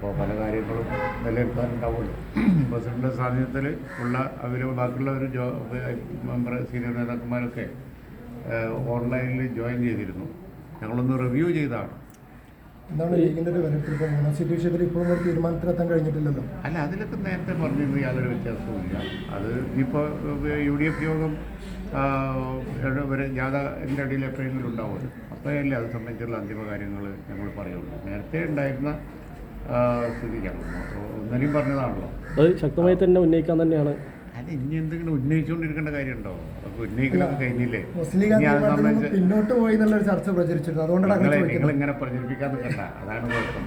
അപ്പോൾ പല കാര്യങ്ങളും വിലയിരുത്താനുണ്ടാവുമല്ലോ പ്രസിഡന്റ് സാന്നിധ്യത്തിൽ ഉള്ള അവർ ബാക്കിയുള്ള ഒരു ജോ മെമ്പർ സീനിയർ നേതാക്കന്മാരൊക്കെ ഓൺലൈനിൽ ജോയിൻ ചെയ്തിരുന്നു. ഞങ്ങളൊന്ന് റിവ്യൂ ചെയ്തതാണ് എന്താണ് ഒരു വിഷയത്തിൽ ഇപ്പോഴും ഒരു തീരുമാനത്തിലെത്താൻ കഴിഞ്ഞിട്ടില്ലല്ലോ. അല്ല അതിലൊക്കെ നേരത്തെ പറഞ്ഞിരുന്നു യാതൊരു വ്യത്യാസവുമില്ല. അത് ഇപ്പോൾ യു ഡി എഫ് യോഗം വരെ ഒരു- ഒരു ജാഥ എന്റെ അടിയിൽ എപ്പോഴെങ്കിലും ഉണ്ടാവുമല്ലോ. അപ്പോഴല്ലേ അത് സംബന്ധിച്ചുള്ള അന്തിമ കാര്യങ്ങൾ ഞങ്ങൾ പറയുള്ളൂ. നേരത്തെ ഉണ്ടായിരുന്ന ആ, സ്ഥിതി ഞങ്ങൾ ഒന്നരെയും പറഞ്ഞതാണല്ലോ. അത് ശക്തമായി തന്നെ ഉന്നയിക്കാൻ തന്നെയാണ്. അത് ഇനി എന്തെങ്കിലും ഉന്നയിച്ചുകൊണ്ടിരിക്കേണ്ട കാര്യമുണ്ടോ? ഉന്നയിക്കലൊക്കെ കഴിഞ്ഞില്ലേ? മുസ്ലിം പിന്നോട്ട് പോയി എന്നുള്ളൊരു ചർച്ച പ്രചരിച്ചിരുന്നു അതുകൊണ്ടാണ് പ്രചരിപ്പിക്കാൻ നിൽക്കണ്ട അതാണ് കുഴപ്പം.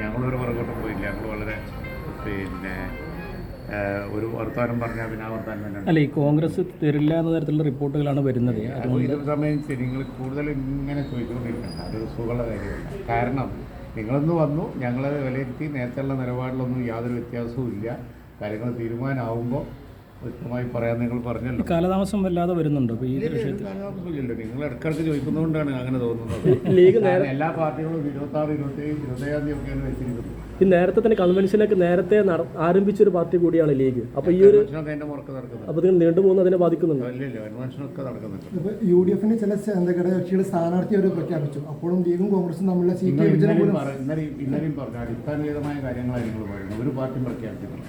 ഞങ്ങളൊരു പുറകോട്ട് പോയില്ല. ഞങ്ങൾ വളരെ പിന്നെ ഒരു വർത്തമാനം പറഞ്ഞാൽ പിന്നെ ആ വർത്തമാനം തന്നെ. അല്ല ഈ കോൺഗ്രസ് തരില്ല എന്ന തരത്തിലുള്ള റിപ്പോർട്ടുകളാണ് വരുന്നത്. അപ്പോൾ ഇത് സംബന്ധിച്ച് നിങ്ങൾ കൂടുതൽ ഇങ്ങനെ ചോദിച്ചുകൊണ്ടിരിക്കണ്ട. അതൊരു സുഖമുള്ള കാര്യമല്ല. കാരണം നിങ്ങളൊന്ന് വന്നു ഞങ്ങളെ വിലയിരുത്തി നേരത്തെയുള്ള നിലപാടിലൊന്നും യാതൊരു വ്യത്യാസവും ഇല്ല കാര്യങ്ങൾ തീരുമാനമാകുമ്പോൾ വ്യക്തമായി പറയാൻ നിങ്ങൾ പറഞ്ഞല്ലോ. കാലതാമസം വല്ലാതെ വരുന്നുണ്ട്. അപ്പോൾ ഈ വിഷയത്തിൽ കാലതാമസമില്ലല്ലോ. നിങ്ങൾ ഇടക്കിടക്ക് ചോദിക്കുന്നതുകൊണ്ടാണ് അങ്ങനെ തോന്നുന്നത്. എല്ലാ പാർട്ടികളും ഇരുപത്തി ആറ് ഇരുപത്തി ഏഴ് ഇരുപത്തേഴാം തീയതി ഒക്കെയാണ് വെച്ചിരിക്കുന്നത്. ഈ നേരത്തെ തന്നെ കൺവെൻഷനൊക്കെ നേരത്തെ ആരംഭിച്ച ആരംഭിച്ചൊരു പാർട്ടി കൂടിയാണ് ലീഗ്. അപ്പോൾ ഈ ഒരു അപ്പൊ അതിന്റെ മുറക്ക് നടക്കുന്നത് അപ്പോൾ ഇതിന് നീണ്ടുപോകുന്ന അതിനെ ബാധിക്കുന്നുണ്ട്. ഇല്ല കൺവെൻഷനൊക്കെ നടക്കുന്നുണ്ട്. ഇപ്പോൾ യു ഡി എഫിന് ചില ഘടകകക്ഷിയുടെ സ്ഥാനാർത്ഥി അവർ പ്രഖ്യാപിച്ചു. അപ്പോഴും ലീഗും കോൺഗ്രസും തമ്മിലുള്ള സീറ്റ് വിഭജനം പോലും ഇന്നലെയും പറഞ്ഞു അടിസ്ഥാനരഹിതമായ കാര്യങ്ങളാണ് പറയുന്നത് ഒരു പാർട്ടി പ്രഖ്യാപിച്ചിട്ടില്ല.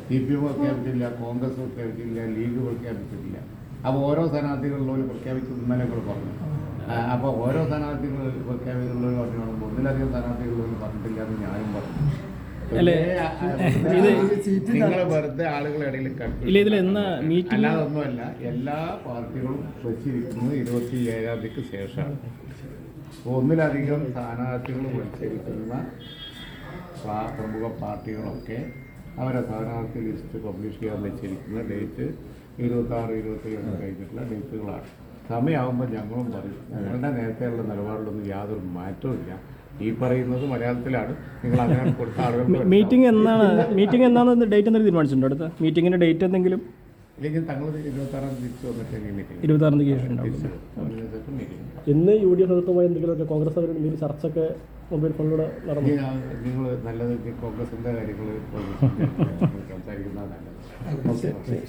സി പി എം പ്രഖ്യാപിച്ചില്ല കോൺഗ്രസ് പ്രഖ്യാപിച്ചില്ല ലീഗ് പ്രഖ്യാപിച്ചിട്ടില്ല അപ്പോൾ ഓരോ സ്ഥാനാർത്ഥികളിലും പ്രഖ്യാപിച്ചത് ഇന്നലെ നിങ്ങൾ പറഞ്ഞു. അപ്പോൾ ഓരോ സ്ഥാനാർത്ഥികൾ പ്രഖ്യാപിച്ചുള്ളവർ പറഞ്ഞു ഒന്നിലധികം സ്ഥാനാർത്ഥികളുള്ളവർ പറഞ്ഞിട്ടില്ല എന്ന് ഞാനും പറഞ്ഞു. അല്ലാതൊന്നുമല്ല എല്ലാ പാർട്ടികളും വെച്ചിരിക്കുന്നത് ഇരുപത്തി ഏഴാം തീയതിക്ക് ശേഷമാണ്. ഒന്നിലധികം സ്ഥാനാർത്ഥികൾ മത്സരിക്കുന്ന പ്ര- പ്രമുഖ പാർട്ടികളൊക്കെ അവരെ സ്ഥാനാർത്ഥി ലിസ്റ്റ് പബ്ലിഷ് ചെയ്യാൻ വെച്ചിരിക്കുന്ന ഡേറ്റ് ഇരുപത്താറ് ഇരുപത്തി ഏഴ് കഴിഞ്ഞിട്ടുള്ള ഡേറ്റുകളാണ് സമയമാകുമ്പോൾ ഞങ്ങളും പറയും ഞങ്ങളുടെ നേരത്തെയുള്ള നിലപാടിലൊന്നും യാതൊരു മാറ്റവും ഇല്ല ഈ പറയുന്നത് മലയാളത്തിലാണ്. നിങ്ങൾ അങ്ങനെ കൊടുത്ത ആളുകൾ മീറ്റിംഗ് എന്നാണ് മീറ്റിംഗ് എന്നാണ് ഡേറ്റ് എന്തെങ്കിലും തീരുമാനിച്ചിട്ടുണ്ടോ. അടുത്ത മീറ്റിങ്ങിന്റെ ഡേറ്റ് എന്തെങ്കിലും? ഇല്ലെങ്കിൽ തങ്ങൾ ഇരുപത്താറാം തിരിച്ചു വന്നിട്ട് മീറ്റിംഗ് ഇരുപത്താറാം തീയതി ഇന്ന് യു ഡി എഫ് നേതൃത്വമായി എന്തെങ്കിലുമൊക്കെ കോൺഗ്രസ് അവർ എന്തെങ്കിലും ചർച്ചയൊക്കെ മൊബൈൽ ഫോണിലൂടെ നടന്നു. നിങ്ങൾ നല്ലത് കോൺഗ്രസിന്റെ കാര്യങ്ങൾ സംസാരിക്കുന്നതാണ് നല്ലത്.